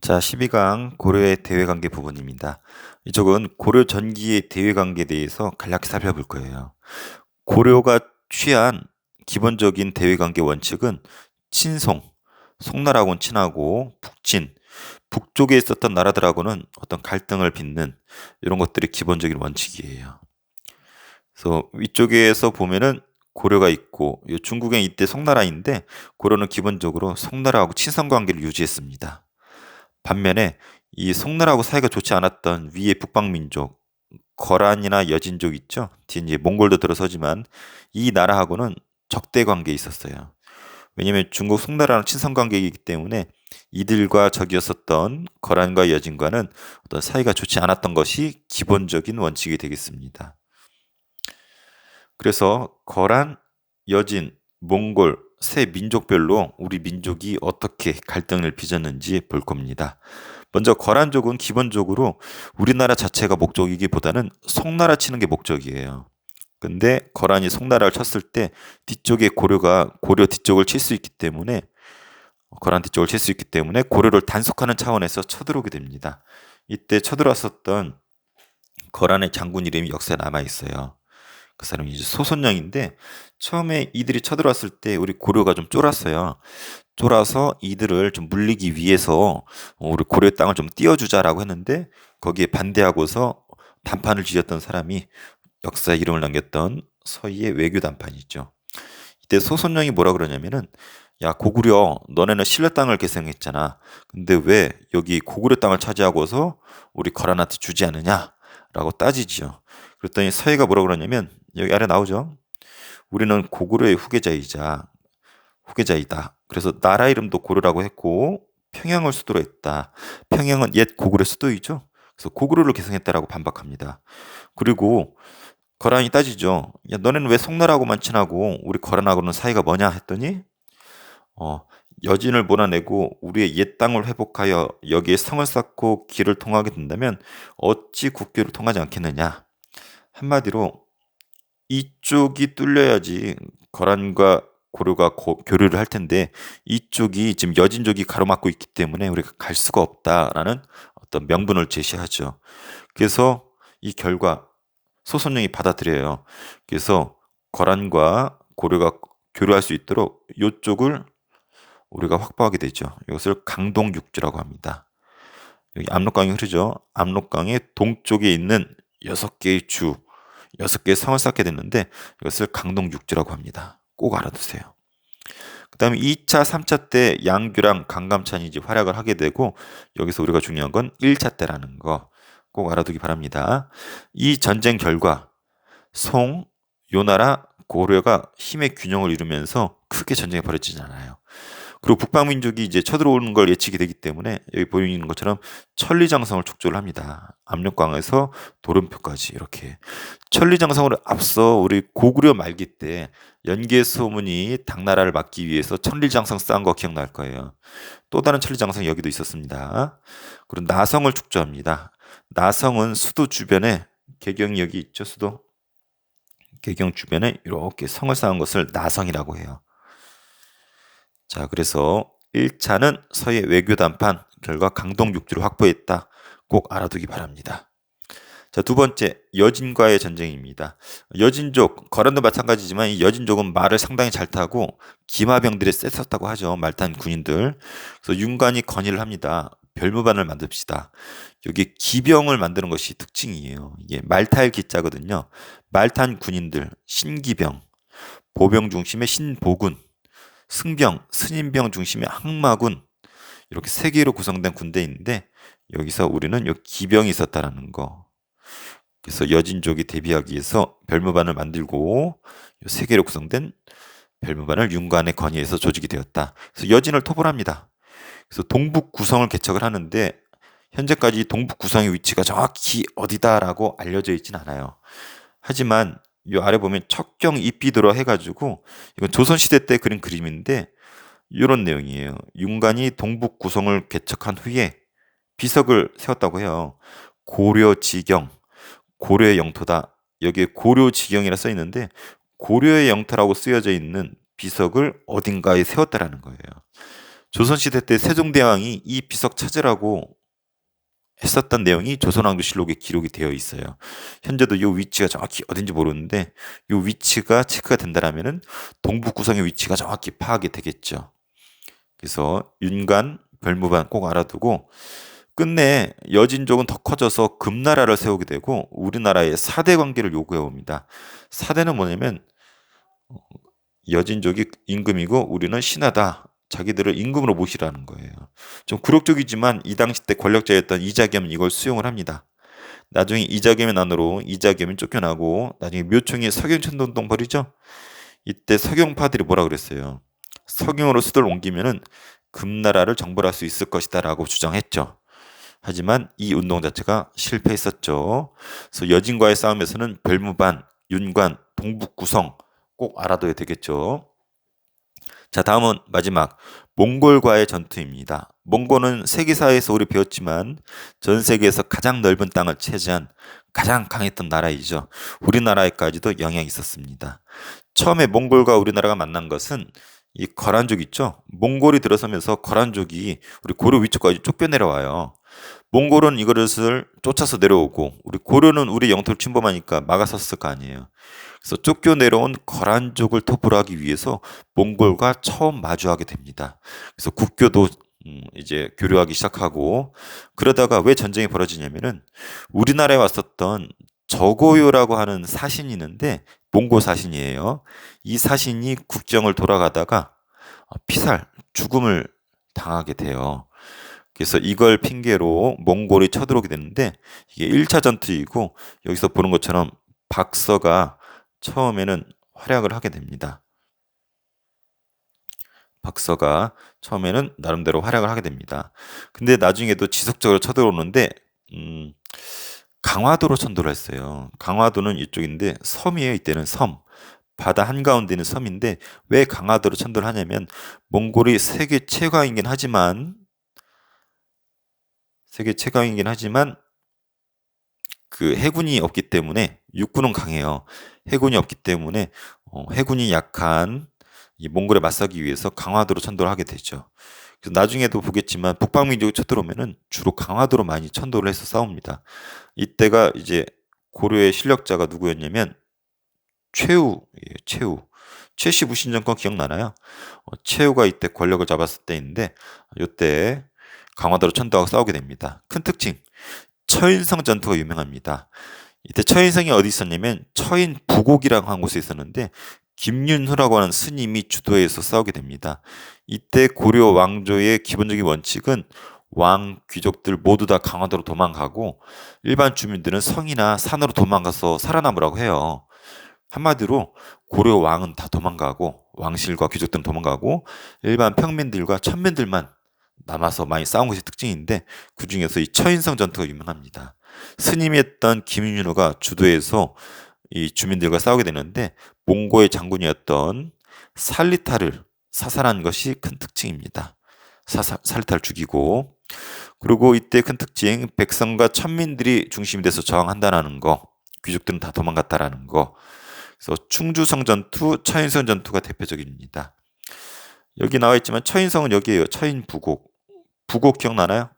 자, 12강 고려의 대외관계 부분입니다. 이쪽은 고려 전기의 대외관계에 대해서 간략히 살펴볼 거예요. 고려가 취한 기본적인 대외관계 원칙은 친송, 송나라하고는 친하고 북진, 북쪽에 있었던 나라들하고는 어떤 갈등을 빚는 이런 것들이 기본적인 원칙이에요. 그래서 위쪽에서 보면은 고려가 있고 중국엔 이때 송나라인데 고려는 기본적으로 송나라하고 친선 관계를 유지했습니다. 반면에 이 송나라하고 사이가 좋지 않았던 위의 북방민족 거란이나 여진족 있죠. 뒤에 이제 몽골도 들어서지만 이 나라하고는 적대 관계에 있었어요. 왜냐하면 중국 송나라는 친선 관계이기 때문에 이들과 적이었었던 거란과 여진과는 어떤 사이가 좋지 않았던 것이 기본적인 원칙이 되겠습니다. 그래서 거란, 여진, 몽골 세 민족별로 우리 민족이 어떻게 갈등을 빚었는지 볼 겁니다. 먼저 거란족은 기본적으로 우리나라 자체가 목적이기보다는 송나라 치는 게 목적이에요. 근데 거란이 송나라를 쳤을 때 뒤쪽에 고려가 고려 뒤쪽을 칠 수 있기 때문에 거란 뒤쪽을 칠 수 있기 때문에 고려를 단속하는 차원에서 쳐들어오게 됩니다. 이때 쳐들어왔었던 거란의 장군 이름이 역사에 남아 있어요. 그 사람이 이제 소선영인데 처음에 이들이 쳐들어왔을 때 우리 고려가 좀 쫄았어요. 쫄아서 이들을 좀 물리기 위해서 우리 고려 땅을 좀 띄워주자라고 했는데 거기에 반대하고서 단판을 지었던 사람이 역사에 이름을 남겼던 서희의 외교 단판이죠. 이때 소선영이 뭐라 그러냐면은 야 고구려 너네는 신라 땅을 계승했잖아. 근데 왜 여기 고구려 땅을 차지하고서 우리 거란한테 주지 않느냐라고 따지지요. 그랬더니 서희가 뭐라 그러냐면 여기 아래 나오죠. 우리는 고구려의 후계자이자 후계자이다. 그래서 나라 이름도 고려라고 했고 평양을 수도로 했다. 평양은 옛 고구려 수도이죠. 그래서 고구려를 개성했다라고 반박합니다. 그리고 거란이 따지죠. 야, 너네는 왜 송나라하고만 친하고 우리 거란하고는 사이가 뭐냐 했더니 어, 여진을 몰아내고 우리의 옛 땅을 회복하여 여기에 성을 쌓고 길을 통하게 된다면 어찌 국교를 통하지 않겠느냐. 한마디로 이쪽이 뚫려야지 거란과 고려가 고, 교류를 할 텐데 이쪽이 지금 여진족이 가로막고 있기 때문에 우리가 갈 수가 없다라는 어떤 명분을 제시하죠. 그래서 이 결과 소선영이 받아들여요. 그래서 거란과 고려가 교류할 수 있도록 이쪽을 우리가 확보하게 되죠. 이것을 강동육지라고 합니다. 여기 압록강이 흐르죠. 압록강의 동쪽에 있는 여섯 개의 주, 여섯 개의 성을 쌓게 됐는데 이것을 강동 육지라고 합니다. 꼭 알아두세요. 그 다음에 2차, 3차 때 양규랑 강감찬이 이제 활약을 하게 되고 여기서 우리가 중요한 건 1차 때라는 거 꼭 알아두기 바랍니다. 이 전쟁 결과 송, 요나라, 고려가 힘의 균형을 이루면서 크게 전쟁이 벌어지지 않아요. 그리고 북방민족이 이제 쳐들어오는 걸 예측이 되기 때문에 여기 보이는 것처럼 천리장성을 촉조를 합니다. 압력강에서 도름표까지 이렇게 천리장성을 앞서 우리 고구려 말기 때 연개 소문이 당나라를 막기 위해서 천리장성 쌓은 거 기억날 거예요. 또 다른 천리장성 여기도 있었습니다. 그리고 나성을 축조합니다. 나성은 수도 주변에 여기 있죠, 수도. 개경 주변에 이렇게 성을 쌓은 것을 나성이라고 해요. 자, 그래서 1차는 서해 외교 담판 결과 강동 육지를 확보했다. 꼭 알아두기 바랍니다. 자, 두 번째, 여진과의 전쟁입니다. 여진족, 거란도 마찬가지지만 이 여진족은 말을 상당히 잘 타고 기마병들이 셌었다고 하죠. 말탄 군인들. 그래서 윤관이 건의를 합니다. 별무반을 만듭시다. 여기 기병을 만드는 것이 특징이에요. 이게 말탈 기자거든요. 말탄 군인들, 신기병, 보병 중심의 신보군, 승병, 스님병 중심의 항마군 이렇게 세 개로 구성된 군대인데 여기서 우리는 요 기병이 있었다라는 거. 그래서 여진족이 대비하기 위해서 별무반을 만들고 세 개로 구성된 별무반을 윤관의 건의에서 조직이 되었다. 그래서 여진을 토벌합니다. 그래서 동북 구성을 개척을 하는데 현재까지 동북 구성의 위치가 정확히 어디다라고 알려져 있진 않아요. 하지만 이 아래 보면 척경 이삐들어 해가지고 이건 조선시대 때 그린 그림인데 이런 내용이에요. 윤관이 동북 구성을 개척한 후에 비석을 세웠다고 해요. 고려지경, 고려의 영토다. 여기에 고려지경이라 써 있는데 고려의 영토라고 쓰여져 있는 비석을 어딘가에 세웠다라는 거예요. 조선시대 때 세종대왕이 이 비석 찾으라고 했었던 내용이 조선왕조실록에 기록이 되어 있어요. 현재도 이 위치가 정확히 어딘지 모르는데 이 위치가 체크가 된다라면은 동북 구성의 위치가 정확히 파악이 되겠죠. 그래서 윤관, 별무반 꼭 알아두고 끝내 여진족은 더 커져서 금나라를 세우게 되고 우리나라의 사대 관계를 요구해 옵니다. 사대는 뭐냐면 여진족이 임금이고 우리는 신하다. 자기들을 임금으로 모시라는 거예요. 좀 굴욕적이지만 이 당시 때 권력자였던 이자겸은 이걸 수용을 합니다. 나중에 이자겸의 난으로 이자겸이 쫓겨나고 나중에 묘총이 석영천동동 벌이죠. 이때 석영파들이 뭐라 그랬어요. 석영으로 수도를 옮기면은 금나라를 정벌할 수 있을 것이다라고 주장했죠. 하지만 이 운동 자체가 실패했었죠. 그래서 여진과의 싸움에서는 별무반, 윤관, 동북구성 꼭 알아둬야 되겠죠. 자, 다음은 마지막 몽골과의 전투입니다. 몽골은 세계사에서 우리 배웠지만 전 세계에서 가장 넓은 땅을 차지한 가장 강했던 나라이죠. 우리나라에까지도 영향이 있었습니다. 처음에 몽골과 우리나라가 만난 것은 이 거란족 있죠. 몽골이 들어서면서 거란족이 우리 고려 위쪽까지 쫓겨 내려와요. 몽골은 이것을 쫓아서 내려오고 우리 고려는 우리 영토를 침범하니까 막아섰을 거 아니에요. 그래서 쫓겨 내려온 거란족을 토벌 하기 위해서 몽골과 처음 마주하게 됩니다. 그래서 국교도 음, 이제 교류하기 시작하고 그러다가 왜 전쟁이 벌어지냐면은 우리나라에 왔었던 저고요라고 하는 사신이 있는데 몽골 사신이에요. 이 사신이 국정을 돌아가다가 피살, 죽음을 당하게 돼요. 그래서 이걸 핑계로 몽골이 쳐들어오게 되는데 이게 1차 전투이고 여기서 보는 것처럼 박서가 처음에는 활약을 하게 됩니다. 박서가 처음에는 나름대로 활약을 하게 됩니다. 근데 나중에도 지속적으로 쳐들어오는데 음, 강화도로 천도를 했어요. 강화도는 이쪽인데 섬이에요. 이때는 섬. 바다 한가운데 있는 섬인데 왜 강화도로 천도를 하냐면 몽골이 세계 최강이긴 하지만 세계 최강이긴 하지만 그 해군이 없기 때문에 육군은 강해요. 해군이 없기 때문에 어, 해군이 약한 이 몽골에 맞서기 위해서 강화도로 천도를 하게 되죠. 그래서 나중에도 보겠지만 북방 민족이 쳐들어오면은 주로 강화도로 많이 천도를 해서 싸웁니다. 이때가 이제 고려의 실력자가 누구였냐면 최우, 예, 최우. 최씨 부신 정권 기억나나요? 어, 최우가 이때 권력을 잡았을 때인데 이때 강화도로 천도하고 싸우게 됩니다. 큰 특징 처인성 전투가 유명합니다. 이때 처인성이 어디 있었냐면 처인 부곡이라고 한 곳에 있었는데 김윤후라고 하는 스님이 주도해서 싸우게 됩니다. 이때 고려 왕조의 기본적인 원칙은 왕 귀족들 모두 다 강화도로 도망가고 일반 주민들은 성이나 산으로 도망가서 살아남으라고 해요. 한마디로 고려 왕은 다 도망가고 왕실과 귀족들은 도망가고 일반 평민들과 천민들만 남아서 많이 싸운 것이 특징인데 그 중에서 이 처인성 전투가 유명합니다. 스님이었던 김윤호가 주도해서 이 주민들과 싸우게 되는데 몽고의 장군이었던 살리타를 사살한 것이 큰 특징입니다. 사살, 살리타를 죽이고 그리고 이때 큰 특징 백성과 천민들이 중심이 돼서 저항한다는 거 귀족들은 다 도망갔다라는 거 그래서 충주성 전투, 처인성 전투가 대표적입니다. 여기 나와 있지만 처인성은 여기에요. 처인 부곡. 부곡 기억나나요?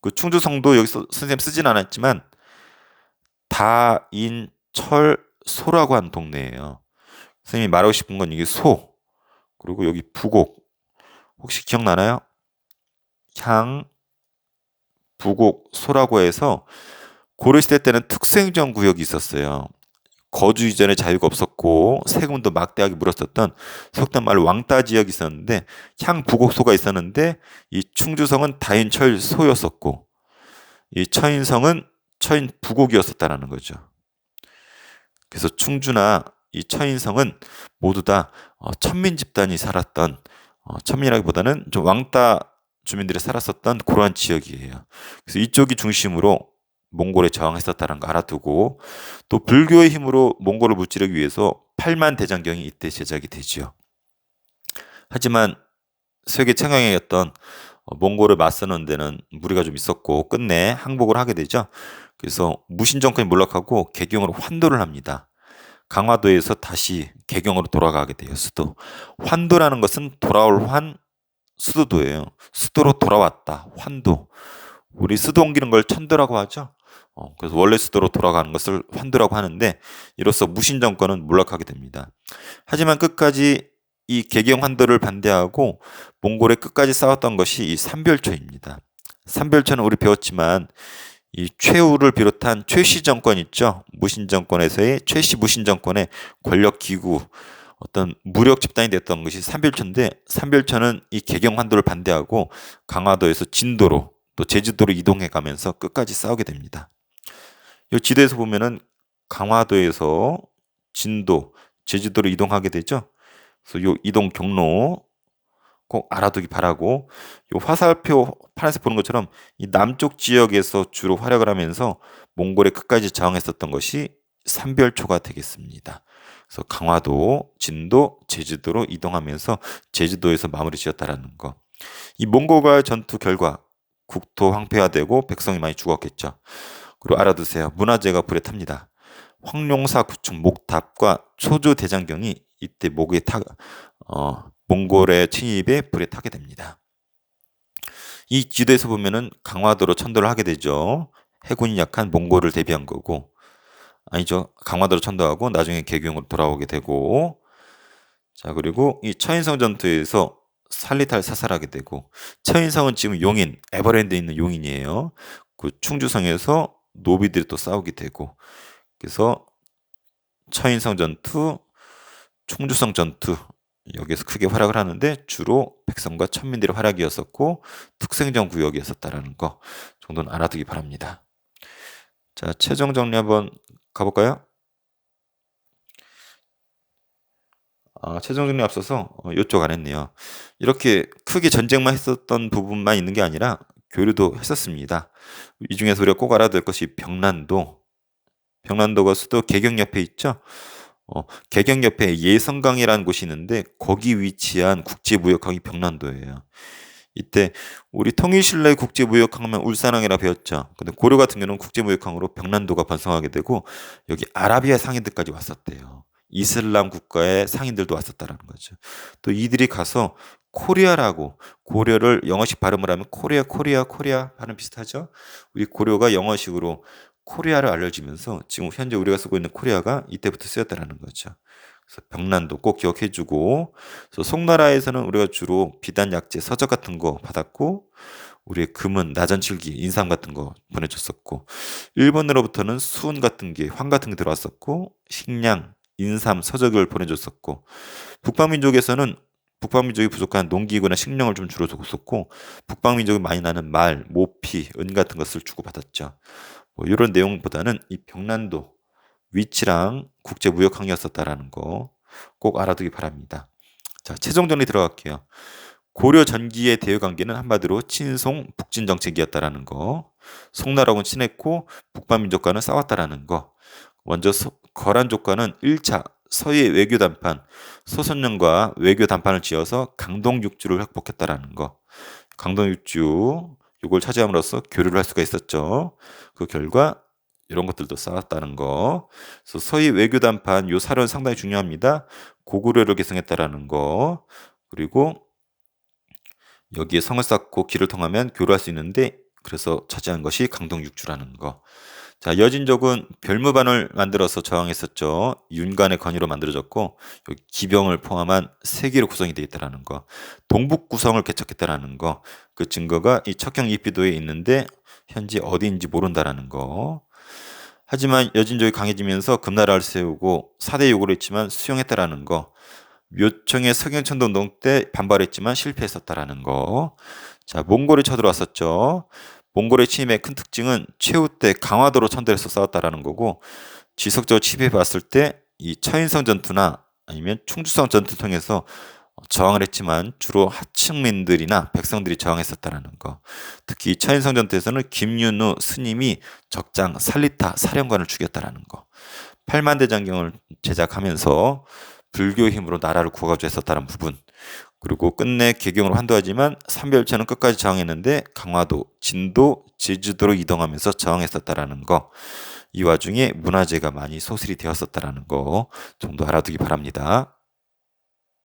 그 충주성도 여기서 선생님 쓰진 않았지만 다인철소라고 하는 동네예요. 선생님이 말하고 싶은 건 이게 소 그리고 여기 부곡 혹시 기억나나요? 향 부곡 소라고 해서 고려시대 때는 특수행정 구역이 있었어요. 거주 이전에 자유가 없었고 세금도 막대하게 물었었던 말로 왕따 지역이 있었는데 향부곡소가 있었는데 이 충주성은 다인철 소였었고 이 처인성은 처인 부곡이었었다라는 거죠. 그래서 충주나 이 처인성은 모두 다 어, 천민 집단이 살았던 어, 천민이라기보다는 좀 왕따 주민들이 살았었던 그러한 지역이에요. 그래서 이쪽이 중심으로 몽골에 저항했었다는 거 알아두고 또 불교의 힘으로 몽골을 무찌르기 위해서 8만 대장경이 이때 제작이 되지요. 하지만 세계 최강이었던 어, 몽골을 맞서는 데는 무리가 좀 있었고 끝내 항복을 하게 되죠. 그래서 무신 정권이 몰락하고 개경으로 환도를 합니다. 강화도에서 다시 개경으로 돌아가게 되었어도 환도라는 것은 돌아올 환 수도도예요. 수도로 돌아왔다. 환도. 우리 수도 옮기는 걸 천도라고 하죠. 어, 그래서 원래 수도로 돌아가는 것을 환도라고 하는데 이로써 무신 정권은 몰락하게 됩니다. 하지만 끝까지 이 개경 환도를 반대하고 몽골에 끝까지 싸웠던 것이 이 삼별초입니다. 삼별초는 우리 배웠지만 이 최우를 비롯한 최씨 정권 있죠. 무신 정권에서의 최씨 무신 정권의 권력 기구 어떤 무력 집단이 됐던 것이 삼별초인데 삼별초는 이 개경 환도를 반대하고 강화도에서 진도로 또 제주도로 이동해 가면서 끝까지 싸우게 됩니다. 이 지도에서 보면은 강화도에서 진도, 제주도로 이동하게 되죠. 그래서 요 이동 경로 꼭 알아두기 바라고 요 화살표 판에서 보는 것처럼 이 남쪽 지역에서 주로 활약을 하면서 몽골의 끝까지 저항했었던 것이 삼별초가 되겠습니다. 그래서 강화도, 진도, 제주도로 이동하면서 제주도에서 마무리 지었다라는 거. 이 몽골과의 전투 결과 국토 황폐화되고 백성이 많이 죽었겠죠. 그리고 알아두세요. 문화재가 불에 탑니다. 황룡사 구축 목탑과 초조 대장경이 이때 목에 타, 어, 몽골의 침입에 불에 타게 됩니다. 이 지도에서 보면은 강화도로 천도를 하게 되죠. 해군이 약한 몽골을 대비한 거고, 아니죠. 강화도로 천도하고 나중에 개경으로 돌아오게 되고, 자, 그리고 이 처인성 전투에서 살리탈 사살하게 되고, 처인성은 지금 용인, 에버랜드에 있는 용인이에요. 그 충주성에서 노비들이 또 싸우게 되고, 그래서 처인성 전투, 충주성 전투 여기에서 크게 활약을 하는데 주로 백성과 천민들의 활약이었었고 특생전 구역이었었다라는 거 정도는 알아두기 바랍니다. 자, 최종 정리 한번 가볼까요? 아, 최종 정리 앞서서 어, 이쪽 안 했네요. 이렇게 크게 전쟁만 했었던 부분만 있는 게 아니라 교류도 했었습니다. 이 중에서 우리가 꼭 알아둘 것이 병난도. 병난도가 수도 개경 옆에 있죠. 어, 개경 옆에 예성강이라는 곳이 있는데 거기 위치한 국제무역항이 병난도예요. 이때 우리 통일신라의 국제무역항만 울산항이라 배웠죠. 근데 고려 같은 경우는 국제무역항으로 병난도가 번성하게 되고 여기 아라비아 상인들까지 왔었대요. 이슬람 국가의 상인들도 왔었다라는 거죠. 또 이들이 가서 코리아라고 고려를 영어식 발음을 하면 코리아 코리아 코리아 발음 비슷하죠? 우리 고려가 영어식으로 코리아를 알려지면서 지금 현재 우리가 쓰고 있는 코리아가 이때부터 쓰였다라는 거죠. 그래서 병난도 꼭 기억해주고, 그래서 송나라에서는 우리가 주로 비단 약재, 서적 같은 거 받았고, 우리의 금은 나전칠기, 인삼 같은 거 보내줬었고, 일본으로부터는 수은 같은 게, 황 같은 게 들어왔었고, 식량, 인삼, 서적을 보내줬었고, 북방민족에서는 북방민족이 부족한 농기구나 식량을 좀 주로 줬었고, 북방민족이 많이 나는 말, 모피, 은 같은 것을 주고받았죠. 뭐 이런 내용보다는 이 병난도 위치랑 국제 무역 항이었었다라는 거 꼭 알아두기 바랍니다. 자, 최종 정리 들어갈게요. 고려 전기의 대외 관계는 한마디로 친송 북진 정책이었다라는 거. 송나라하고는 친했고 북방민족과는 싸웠다라는 거. 먼저 거란족과는 1차 서해 외교 담판 소선령과 외교 담판을 지어서 강동 육주를 확복했다라는 거. 강동 육주 이걸 차지함으로써 교류를 할 수가 있었죠. 그 결과 이런 것들도 쌓았다는 거. 그래서 서희 외교 담판 요 사료는 상당히 중요합니다. 고구려를 계승했다라는 거. 그리고 여기에 성을 쌓고 길을 통하면 교류할 수 있는데 그래서 차지한 것이 강동 육주라는 거. 자, 여진족은 별무반을 만들어서 저항했었죠. 윤관의 건의로 만들어졌고 기병을 포함한 세 개로 구성이 되어 있다라는 거. 동북 구성을 개척했다라는 거. 그 증거가 이 척경 이피도에 있는데 현재 어디인지 모른다라는 거. 하지만 여진족이 강해지면서 금나라를 세우고 사대 요구를 했지만 수용했다라는 거. 묘청의 서경천도 운동 때 반발했지만 실패했었다라는 거. 자, 몽골이 쳐들어왔었죠. 몽골의 침입의 큰 특징은 최후 때 강화도로 천대해서 싸웠다라는 거고 지속적으로 침입해 봤을 때 이 차인성 전투나 아니면 충주성 전투 통해서 저항을 했지만 주로 하층민들이나 백성들이 저항했었다라는 거. 특히 차인성 전투에서는 김윤우 스님이 적장 살리타 사령관을 죽였다라는 거. 8만 대장경을 제작하면서 불교 힘으로 나라를 구가주했었다는 부분. 그리고 끝내 개경으로 환도하지만 삼별체는 끝까지 저항했는데 강화도, 진도, 제주도로 이동하면서 저항했었다라는 거. 이 와중에 문화재가 많이 소실이 되었었다라는 거 정도 알아두기 바랍니다.